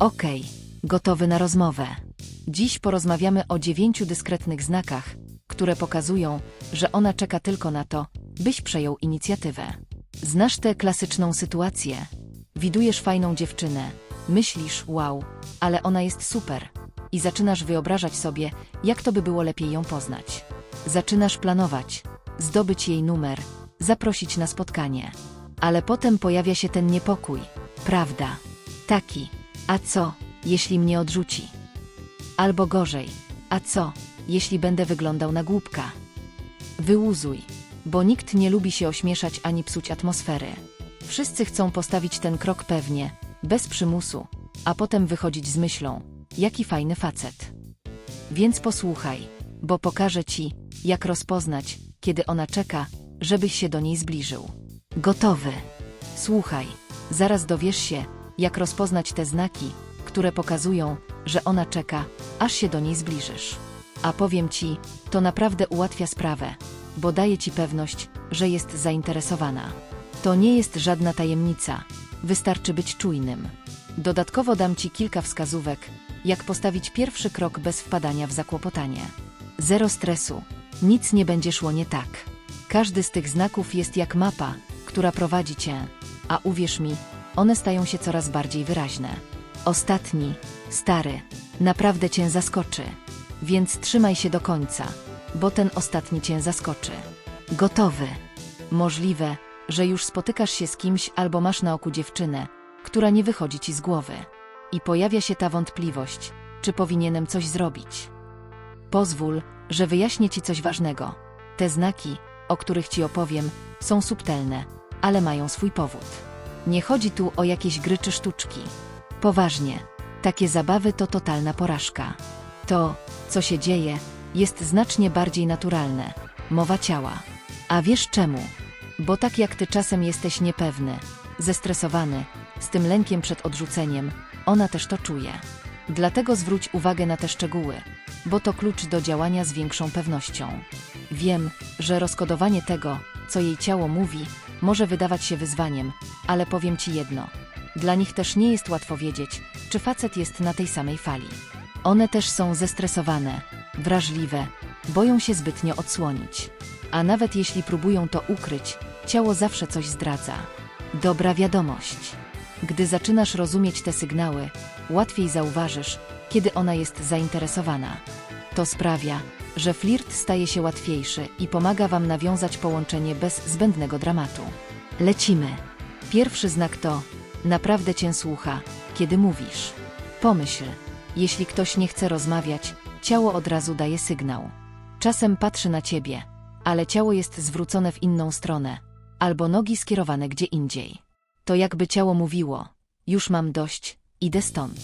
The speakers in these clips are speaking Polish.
Okej, gotowy na rozmowę. Dziś porozmawiamy o dziewięciu dyskretnych znakach, które pokazują, że ona czeka tylko na to, byś przejął inicjatywę. Znasz tę klasyczną sytuację. Widujesz fajną dziewczynę, myślisz, wow, ale ona jest super. I zaczynasz wyobrażać sobie, jak to by było lepiej ją poznać. Zaczynasz planować, zdobyć jej numer, zaprosić na spotkanie. Ale potem pojawia się ten niepokój. Prawda? Taki. A co, jeśli mnie odrzuci? Albo gorzej. A co, jeśli będę wyglądał na głupka? Wyłuzuj, bo nikt nie lubi się ośmieszać ani psuć atmosfery. Wszyscy chcą postawić ten krok pewnie, bez przymusu, a potem wychodzić z myślą, jaki fajny facet. Więc posłuchaj, bo pokażę ci, jak rozpoznać, kiedy ona czeka, żebyś się do niej zbliżył. Gotowy. Słuchaj, zaraz dowiesz się, jak rozpoznać te znaki, które pokazują, że ona czeka, aż się do niej zbliżysz. A powiem ci, to naprawdę ułatwia sprawę, bo daje ci pewność, że jest zainteresowana. To nie jest żadna tajemnica, wystarczy być czujnym. Dodatkowo dam ci kilka wskazówek, jak postawić pierwszy krok bez wpadania w zakłopotanie. Zero stresu, nic nie będzie szło nie tak. Każdy z tych znaków jest jak mapa, która prowadzi cię, a uwierz mi, one stają się coraz bardziej wyraźne. Ostatni, stary, naprawdę cię zaskoczy. Więc trzymaj się do końca, bo ten ostatni cię zaskoczy. Gotowy. Możliwe, że już spotykasz się z kimś albo masz na oku dziewczynę, która nie wychodzi ci z głowy. I pojawia się ta wątpliwość, czy powinienem coś zrobić. Pozwól, że wyjaśnię ci coś ważnego. Te znaki, o których ci opowiem, są subtelne, ale mają swój powód. Nie chodzi tu o jakieś gry czy sztuczki. Poważnie, takie zabawy to totalna porażka. To, co się dzieje, jest znacznie bardziej naturalne. Mowa ciała. A wiesz czemu? Bo tak jak ty czasem jesteś niepewny, zestresowany, z tym lękiem przed odrzuceniem, ona też to czuje. Dlatego zwróć uwagę na te szczegóły, bo to klucz do działania z większą pewnością. Wiem, że rozkodowanie tego, co jej ciało mówi, może wydawać się wyzwaniem, ale powiem ci jedno. Dla nich też nie jest łatwo wiedzieć, czy facet jest na tej samej fali. One też są zestresowane, wrażliwe, boją się zbytnio odsłonić. A nawet jeśli próbują to ukryć, ciało zawsze coś zdradza. Dobra wiadomość. Gdy zaczynasz rozumieć te sygnały, łatwiej zauważysz, kiedy ona jest zainteresowana. To sprawia, że flirt staje się łatwiejszy i pomaga Wam nawiązać połączenie bez zbędnego dramatu. Lecimy. Pierwszy znak to naprawdę Cię słucha, kiedy mówisz. Pomyśl, jeśli ktoś nie chce rozmawiać, ciało od razu daje sygnał. Czasem patrzy na Ciebie, ale ciało jest zwrócone w inną stronę, albo nogi skierowane gdzie indziej. To jakby ciało mówiło: Już mam dość, idę stąd.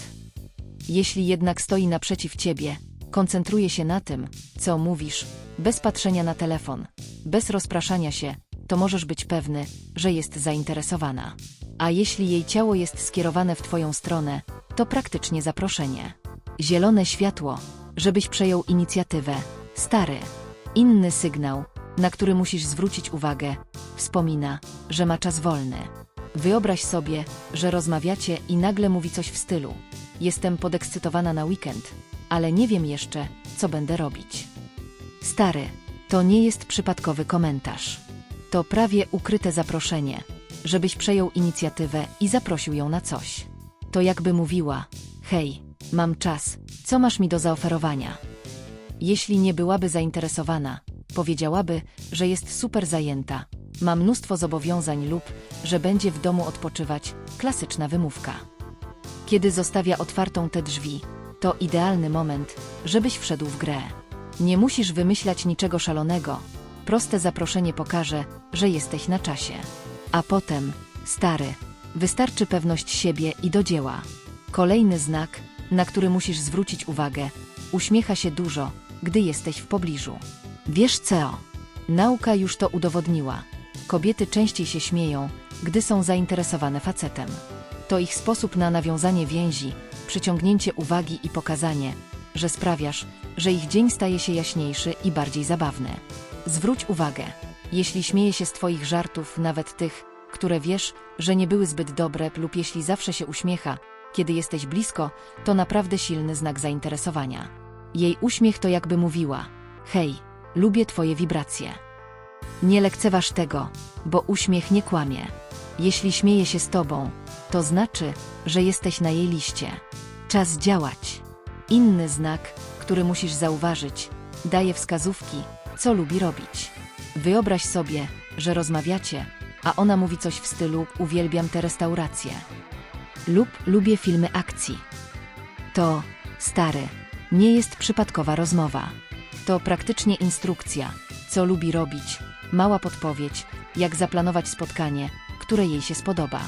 Jeśli jednak stoi naprzeciw ciebie, koncentruje się na tym, co mówisz, bez patrzenia na telefon, bez rozpraszania się, to możesz być pewny, że jest zainteresowana. A jeśli jej ciało jest skierowane w twoją stronę, to praktycznie zaproszenie. Zielone światło, żebyś przejął inicjatywę. Stary. Inny sygnał, na który musisz zwrócić uwagę, wspomina, że ma czas wolny. Wyobraź sobie, że rozmawiacie i nagle mówi coś w stylu: Jestem podekscytowana na weekend, ale nie wiem jeszcze, co będę robić. Stary, to nie jest przypadkowy komentarz. To prawie ukryte zaproszenie, żebyś przejął inicjatywę i zaprosił ją na coś. To jakby mówiła: Hej, mam czas, co masz mi do zaoferowania? Jeśli nie byłaby zainteresowana, powiedziałaby, że jest super zajęta, ma mnóstwo zobowiązań lub że będzie w domu odpoczywać klasyczna wymówka. Kiedy zostawia otwartą te drzwi, to idealny moment, żebyś wszedł w grę. Nie musisz wymyślać niczego szalonego, proste zaproszenie pokaże, że jesteś na czasie. A potem, stary, wystarczy pewność siebie i do dzieła. Kolejny znak, na który musisz zwrócić uwagę, uśmiecha się dużo, gdy jesteś w pobliżu. Wiesz co? Nauka już to udowodniła. Kobiety częściej się śmieją, gdy są zainteresowane facetem. To ich sposób na nawiązanie więzi, przyciągnięcie uwagi i pokazanie, że sprawiasz, że ich dzień staje się jaśniejszy i bardziej zabawny. Zwróć uwagę, jeśli śmieje się z Twoich żartów, nawet tych, które wiesz, że nie były zbyt dobre, lub jeśli zawsze się uśmiecha, kiedy jesteś blisko, to naprawdę silny znak zainteresowania. Jej uśmiech to jakby mówiła: Hej, lubię twoje wibracje. Nie lekceważ tego, bo uśmiech nie kłamie. Jeśli śmieje się z tobą, to znaczy, że jesteś na jej liście. Czas działać. Inny znak, który musisz zauważyć, daje wskazówki, co lubi robić. Wyobraź sobie, że rozmawiacie, a ona mówi coś w stylu: Uwielbiam te restauracje. Lub lubię filmy akcji. To, stary, nie jest przypadkowa rozmowa. To praktycznie instrukcja, co lubi robić, mała podpowiedź, jak zaplanować spotkanie, które jej się spodoba.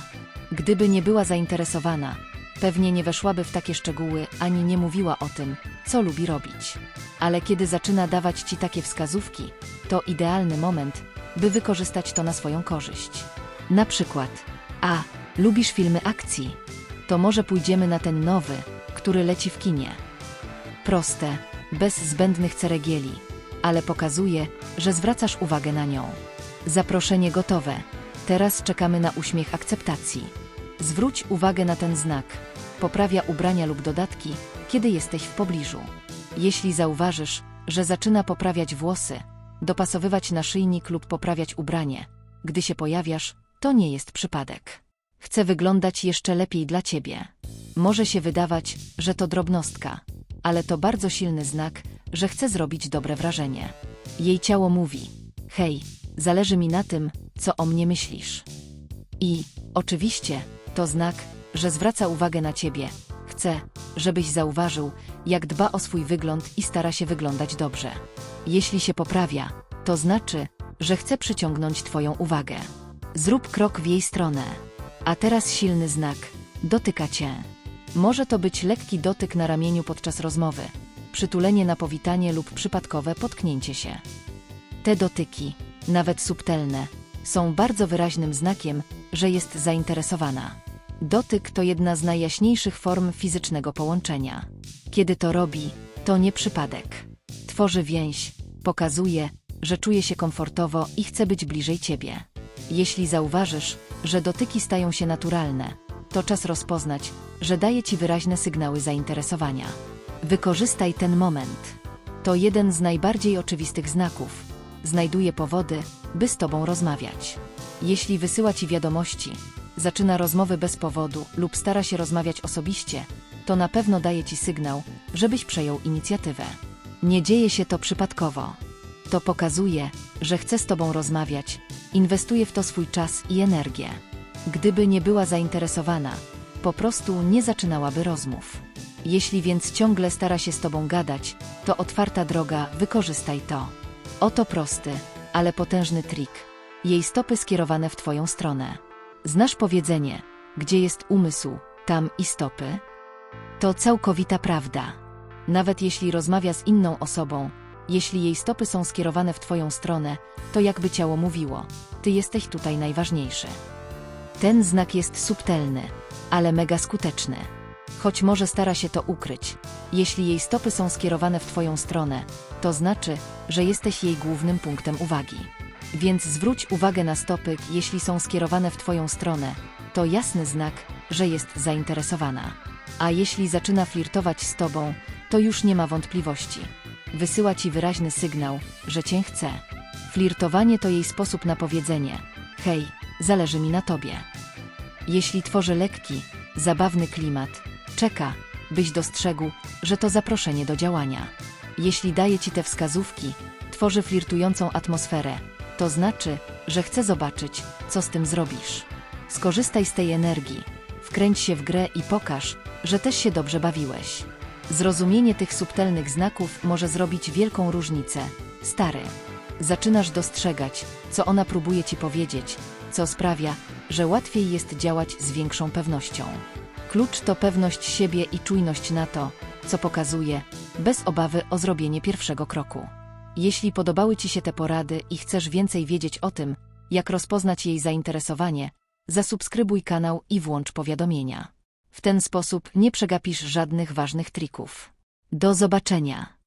Gdyby nie była zainteresowana, pewnie nie weszłaby w takie szczegóły ani nie mówiła o tym, co lubi robić. Ale kiedy zaczyna dawać ci takie wskazówki, to idealny moment, by wykorzystać to na swoją korzyść. Na przykład, a lubisz filmy akcji? To może pójdziemy na ten nowy, który leci w kinie. Proste, bez zbędnych ceregieli, ale pokazuje, że zwracasz uwagę na nią. Zaproszenie gotowe. Teraz czekamy na uśmiech akceptacji. Zwróć uwagę na ten znak. Poprawia ubrania lub dodatki, kiedy jesteś w pobliżu. Jeśli zauważysz, że zaczyna poprawiać włosy, dopasowywać naszyjnik lub poprawiać ubranie, gdy się pojawiasz, to nie jest przypadek. Chce wyglądać jeszcze lepiej dla ciebie. Może się wydawać, że to drobnostka, ale to bardzo silny znak, że chce zrobić dobre wrażenie. Jej ciało mówi: Hej, zależy mi na tym, co o mnie myślisz. I, oczywiście, to znak, że zwraca uwagę na ciebie. Chce, żebyś zauważył, jak dba o swój wygląd i stara się wyglądać dobrze. Jeśli się poprawia, to znaczy, że chce przyciągnąć Twoją uwagę. Zrób krok w jej stronę. A teraz silny znak. Dotyka Cię. Może to być lekki dotyk na ramieniu podczas rozmowy, przytulenie na powitanie lub przypadkowe potknięcie się. Te dotyki, nawet subtelne, są bardzo wyraźnym znakiem, że jest zainteresowana. Dotyk to jedna z najjaśniejszych form fizycznego połączenia. Kiedy to robi, to nie przypadek. Tworzy więź, pokazuje, że czuje się komfortowo i chce być bliżej ciebie. Jeśli zauważysz, że dotyki stają się naturalne, to czas rozpoznać, że daje ci wyraźne sygnały zainteresowania. Wykorzystaj ten moment. To jeden z najbardziej oczywistych znaków. Znajduje powody, by z tobą rozmawiać. Jeśli wysyła ci wiadomości, zaczyna rozmowy bez powodu lub stara się rozmawiać osobiście, to na pewno daje ci sygnał, żebyś przejął inicjatywę. Nie dzieje się to przypadkowo. To pokazuje, że chce z tobą rozmawiać, inwestuje w to swój czas i energię. Gdyby nie była zainteresowana, po prostu nie zaczynałaby rozmów. Jeśli więc ciągle stara się z tobą gadać, to otwarta droga, wykorzystaj to. Oto prosty, ale potężny trik. Jej stopy skierowane w twoją stronę. Znasz powiedzenie, gdzie jest umysł, tam i stopy? To całkowita prawda. Nawet jeśli rozmawia z inną osobą, jeśli jej stopy są skierowane w twoją stronę, to jakby ciało mówiło: Ty jesteś tutaj najważniejszy. Ten znak jest subtelny, ale mega skuteczny. Choć może stara się to ukryć. Jeśli jej stopy są skierowane w twoją stronę, to znaczy, że jesteś jej głównym punktem uwagi. Więc zwróć uwagę na stopy, jeśli są skierowane w twoją stronę, to jasny znak, że jest zainteresowana. A jeśli zaczyna flirtować z tobą, to już nie ma wątpliwości. Wysyła ci wyraźny sygnał, że cię chce. Flirtowanie to jej sposób na powiedzenie: Hej, zależy mi na tobie. Jeśli tworzy lekki, zabawny klimat, czeka, byś dostrzegł, że to zaproszenie do działania. Jeśli daje ci te wskazówki, tworzy flirtującą atmosferę, to znaczy, że chce zobaczyć, co z tym zrobisz. Skorzystaj z tej energii, wkręć się w grę i pokaż, że też się dobrze bawiłeś. Zrozumienie tych subtelnych znaków może zrobić wielką różnicę. Stary, zaczynasz dostrzegać, co ona próbuje ci powiedzieć, co sprawia, że łatwiej jest działać z większą pewnością. Klucz to pewność siebie i czujność na to, co pokazuje, bez obawy o zrobienie pierwszego kroku. Jeśli podobały Ci się te porady i chcesz więcej wiedzieć o tym, jak rozpoznać jej zainteresowanie, zasubskrybuj kanał i włącz powiadomienia. W ten sposób nie przegapisz żadnych ważnych trików. Do zobaczenia!